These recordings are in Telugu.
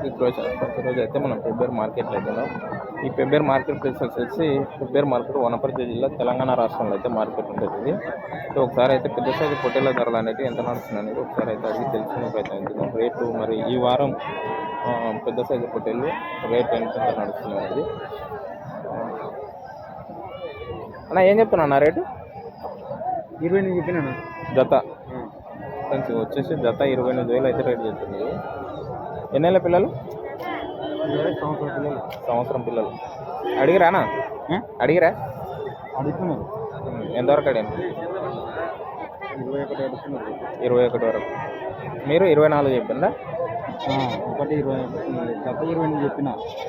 అందరికీ క్రోచ్ ఈరోజు అయితే మనం పెబ్బేరు మార్కెట్లో అయితే ఈ పెబ్బేరు మార్కెట్ ప్లేస్ వచ్చేసి పెబ్బేరు మార్కెట్ వనపర్తి జిల్లా తెలంగాణ రాష్ట్రంలో అయితే మార్కెట్ ఉంటుంది. ఇది సో ఒకసారి అయితే పెద్ద సైజు పొట్టేల ధరలు అనేది ఎంత నడుస్తుంది అనేది ఒకసారి అయితే అడిగి తెలుసుకునే ప్రయత్నం చేద్దాం. రేటు మరి ఈ వారం పెద్ద సైజు పొట్టేలు రేట్ ఎంత నడుస్తుంది అనేది. అన్న ఏం చెప్తున్నా అన్న రేటు? ఇరవై నేను చెప్పినాను జత. వచ్చేసి జత ఇరవై ఎనిమిది వేలు అయితే రేట్ చెప్తుంది. ఎన్నేళ్ళ పిల్లలు? ఇరవై సంవత్సరాల పిల్లలు. సంవత్సరం పిల్లలు. అడిగిరానా? అడిగిరా? అడుగుతున్నారు. ఎంతవరకు అడిగాను? ఇరవై ఒకటి అడుగుతున్నారు. ఇరవై ఒకటి వరకు. మీరు ఇరవై నాలుగు చెప్పిందా? ఒకటి ఇరవై గత ఇరవై ఎనిమిది చెప్పిన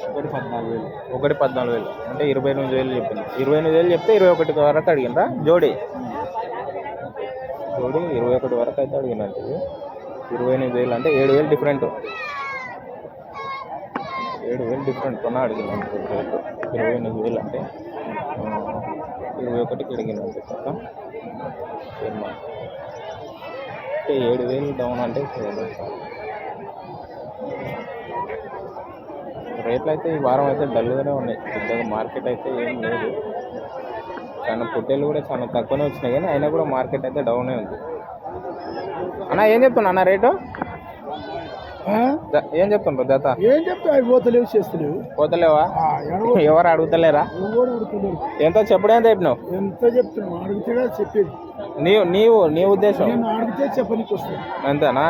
ఒకటి పద్నాలుగు వేలు. ఒకటి పద్నాలుగు వేలు. అంటే ఇరవై ఎనిమిది వేలు చెప్పింది. ఇరవై ఎనిమిది వేలు చెప్తే ఇరవై ఒకటి వరకు అడిగిందా జోడి. జోడి ఇరవై ఒకటి వరకు అయితే అడిగినట్టు. ఇరవై ఎనిమిది వేలు అంటే ఏడు వేలు డిఫరెంట్ ఏడు వేలు డిఫరెంట్ కొన్నా అడిగినట్టు రేటు ఇరవై ఎనిమిది వేలు అంటే ఇరవై ఒకటికి అడిగినట్టు తప్ప అంటే ఏడు వేలు డౌన్ అంటే రేట్లు అయితే ఈ వారం అయితే డల్గానే ఉన్నాయి. పెద్దగా మార్కెట్ అయితే ఏం లేదు. చాలా పొట్టేలు కూడా చాలా తక్కువనే వచ్చినాయి కానీ అయినా కూడా మార్కెట్ అయితే డౌనే ఉంది. అన్న ఏం చెప్తున్నా అన్న రేటు? ఏం చెప్తుండ్రు జత ఏం చెప్తా అవి పోతలేవు చేస్తలేవు. పోతలేవా? ఎవరు అడుగుతలేరా? ఎవరు అడుగుతలేరు? ఎంతో చెప్పుడు ఎంత చెప్పినావు? ఎంత చెప్తున్నావు? అడిగితే చెప్పేది. నీవు నీవు నీ ఉద్దేశం? నేను అడిగితే చెప్పనీకి వస్తాను అంతేనా?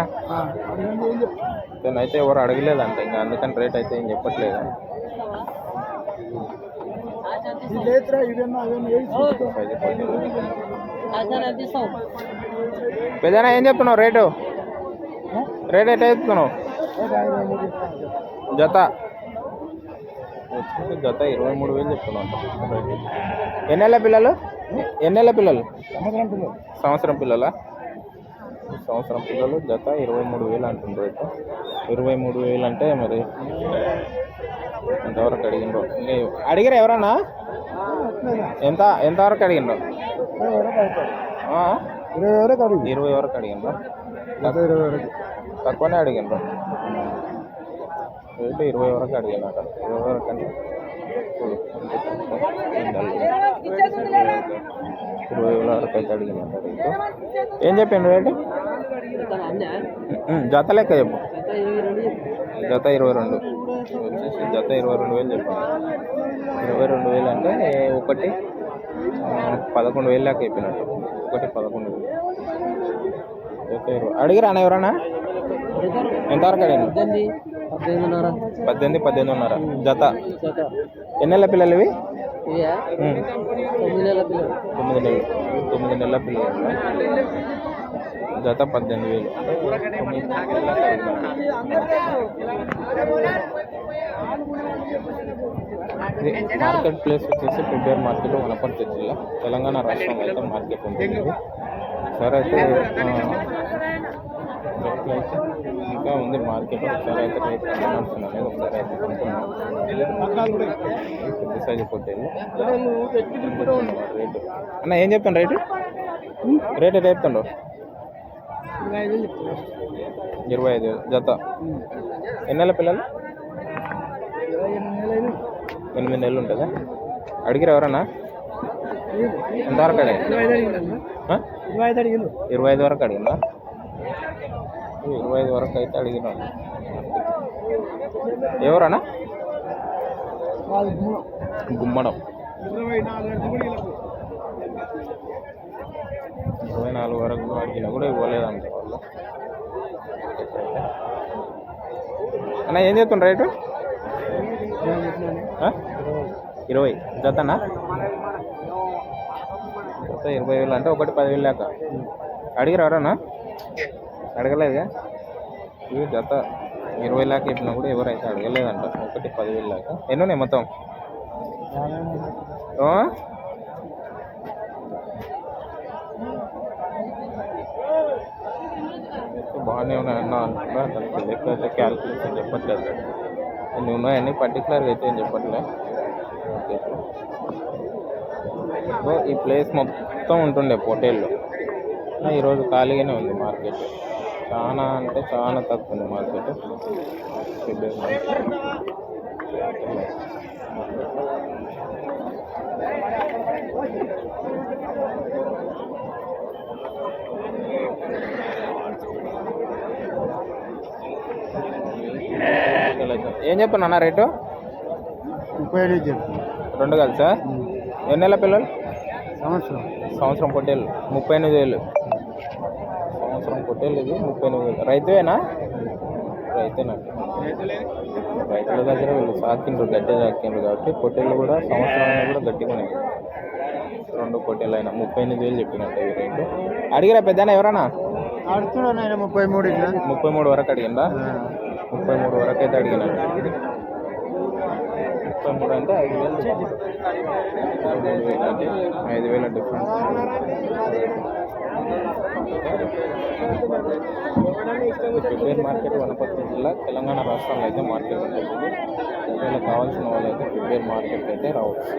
అయితే ఎవరు అడగలేదంట ఇంకా అందుకని రేట్ అయితే ఏం చెప్పట్లేదు. పెద్దనా ఏం చెప్తున్నావు రేటు? రేట్ ఎట్లా చెప్తున్నావు? జత. జత ఇరవై మూడు వేలు చెప్తున్నాం. ఎన్నెళ్ళ పిల్లలు? ఎన్నెళ్ళ పిల్లలు? సంవత్సరం పిల్లలు. సంవత్సరం పిల్లలా? సంవత్సరం పిల్లలు జత ఇరవై మూడు వేలు అంటుండ్రు రేటు ఇరవై మూడు వేలు అంటే మరి ఎంతవరకు అడిగిండ్రు? ఇంకా అడిగారు ఎవరన్నా? ఎంత ఎంతవరకు అడిగిండ్రు? ఇరవై వరకు? ఇరవై అడుగు ఇరవై వరకు అడిగిండ్రు? గత ఇరవై వరకు. తక్కువనే అడిగిండ్రు. రేటు ఇరవై వరకు అడిగినట ఇరవై వరకు అంటే ఇరవై వేల వరకు అయితే అడిగినట రేటు ఏం చెప్పిండు రేటు జత లెక్క చెప్పు. జత ఇరవై రెండు. వచ్చేసి జత ఇరవై రెండు వేలు చెప్పాను ఇరవై రెండు వేలు అంటే ఒకటి పదకొండు వేలు లెక్క చెప్పినట్టు. ఒకటి పదకొండు వేలు. జత ఇరవై అడిగిరా ఎవరన్నా? ఎవరన్నా ఎంతవరకు అడిగాను పద్దెనిమిది పద్దెనిమిదిన్నర. జత? ఎన్నెళ్ళ పిల్లలు ఇవి తొమ్మిది నెలల తొమ్మిది నెలలు. నెలల పిల్లలు. జత పద్దెనిమిది వేలు. నెలల మార్కెట్ ప్లేస్ వచ్చేసి ప్రిపేర్ మార్కెట్ వనపర్తి జిల్లా. తెలంగాణ రాష్ట్రంలో అయితే మార్కెట్ ఉంటుంది. సరే అయితే ఆ, రేట్లు అయితే ఇంకా ఉంది మార్కెట్. ఒకసారి అయితే రేట్ కనుక్కున్నాను అనేది ఒకసారి అయితే కనుక్కున్నాను పెద్ద సైజు పొట్టేలు రేటు అన్న ఏం చెప్తాను రేటు? రేట్ ఎట్లా చెప్తాడు? ఇరవై ఐదు జత. ఎన్ని నెలల పిల్లలు? ఎనిమిది నెలలు ఉంటుందా? అడిగిరా ఎవరన్నా? ఎంతవరకు అడిగా ఇరవై ఐదు అడిగింది ఇరవై ఐదు వరకు అడిగిందా ఇరవై ఐదు వరకు అయితే అడిగినా. ఎవరన్నా? గుమ్మడం. ఇరవై నాలుగు వరకు అడిగినా కూడా ఇవ్వలేదంట వాళ్ళు. అన్న ఏం చెప్తుండ్రు రేటు? ఇరవై. జతనా? జత ఇరవై వేలు అంటే ఒకటి పదివేలు లేక అడిగిరా అన్నా? అడగలేదుగా. ఇవి జత ఇరవై లాక్ చెప్పినా కూడా ఎవరైతే అడగలేదంట. ఒకటి పదివేలు లాక. ఎన్ని ఉన్నాయి మొత్తం బాగానే ఉన్నాయి అన్న అనుకున్నా దానికి లెక్క అయితే క్యాల్కులేషన్ చెప్పట్లేదు. ఎన్ని ఉన్నాయని పర్టికులర్గా అయితే ఏం చెప్పట్లే. సో ఈ ప్లేస్ మొత్తం ఉంటుండే పోటేళ్ళు ఈరోజు ఖాళీగానే ఉంది మార్కెట్. చాలా అంటే చాలా తక్కువ ఉంది మార్కెట్. ఏం చెప్పను అన్న రేటు? ముప్పై ఐదు రెండు కలిసా? ఎన్ని నెలల పిల్లలు? సంవత్సరం. సంవత్సరం పొట్టేళ్ళు ముప్పై ఎనిమిది వేలు. సంవత్సరం పొట్టేళ్ళు ఇది ముప్పై ఎనిమిది వేలు. రైతువేనా? రైతేనా? రైతుల దగ్గర వీళ్ళు సాకిండ్రు గడ్డి సాకిండ్రు కాబట్టి పొట్టేళ్ళు కూడా సంవత్సరం కూడా గట్టిగా ఉన్నాయి. రెండు పొట్టేళ్ళు అయినా ముప్పై ఎనిమిది వేలు చెప్పినట్టు ఈ రేటు. అడిగిరా పెద్దనా ఎవరన్నా? ముప్పై మూడు ముప్పై మూడు వరకు అడిగిందా? ముప్పై మూడు వరకు అయితే అడిగినాడు. ముప్పై అంటే ఐదు వేలు ముప్పై వేలు అంటే ఐదు వేల డిఫరెన్స్ ప్రిపేర్ మార్కెట్ వనపర్తి జిల్లా తెలంగాణ రాష్ట్రంలో అయితే మార్కెట్ ఉంటుంది ఒకవేళ కావాల్సిన వాళ్ళు అయితే ప్రిపేర్ మార్కెట్ అయితే రావచ్చు.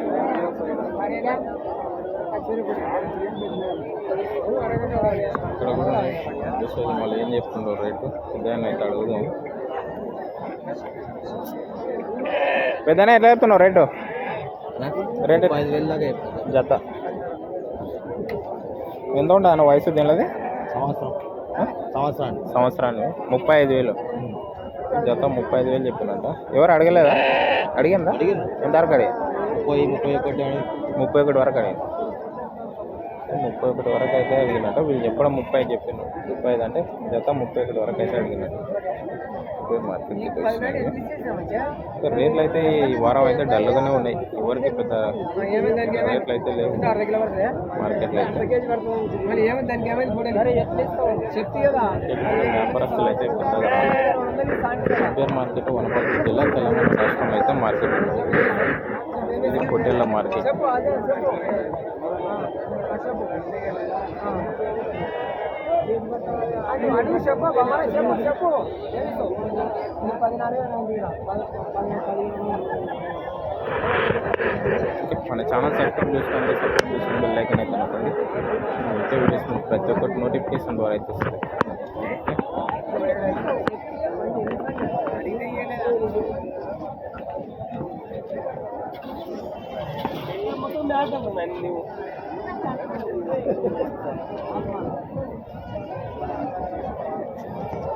ఇక్కడ కూడా చూసేది మళ్ళీ ఏం చెప్తుండో రేటు పెద్దగా అయితే అడుగుదాం. పెద్దనే ఎట్లా చెప్తున్నావు? రేటు రేటు జత. ఎంత ఉంటుంది అన్న వయసు దీనిది సంవత్సరం. సంవత్సరానికి. సంవత్సరాన్ని ముప్పై ఐదు వేలు. జత ముప్పై ఐదు వేలు చెప్పినట్ట ఎవరు అడగలేదా? అడిగిందా? ఎంత వరకు అడిగి ముప్పై ముప్పై ఒకటి ముప్పై ఒకటి వరకు అడిగి ముప్పై ఒకటి వరకు అయితే అడిగినట్టు వీళ్ళు చెప్పడం ముప్పై చెప్పిండ్రు. ముప్పై ఐదు అంటే జత ముప్పై ఒకటి వరకు అయితే అడిగినట్టు రేట్లు అయితే ఈ వారం అయితే డల్గానే ఉన్నాయి. ఎవరికి పెద్ద రేట్లు అయితే లేవు. మార్కెట్లో అయితే. వ్యాపారస్తులు అయితే పెద్దగా రాలేదు సూపర్ మార్కెట్ వనపర్తి జిల్లా తెలంగాణ రాష్ట్రంలో అయితే మార్కెట్ ఉంటుంది ఇది పొట్టేళ్ళ మార్కెట్. మన ఛానల్ సబ్స్క్రైబ్ చేసుకోండి సబ్స్క్రైబ్ చేసుకుని బెల్ ఐకన్ అయితే నొక్కండి. అయితే వీడియోస్ మీకు ప్రతి ఒక్కటి నోటిఫికేషన్ ద్వారా అయితే వస్తుంది Thank you.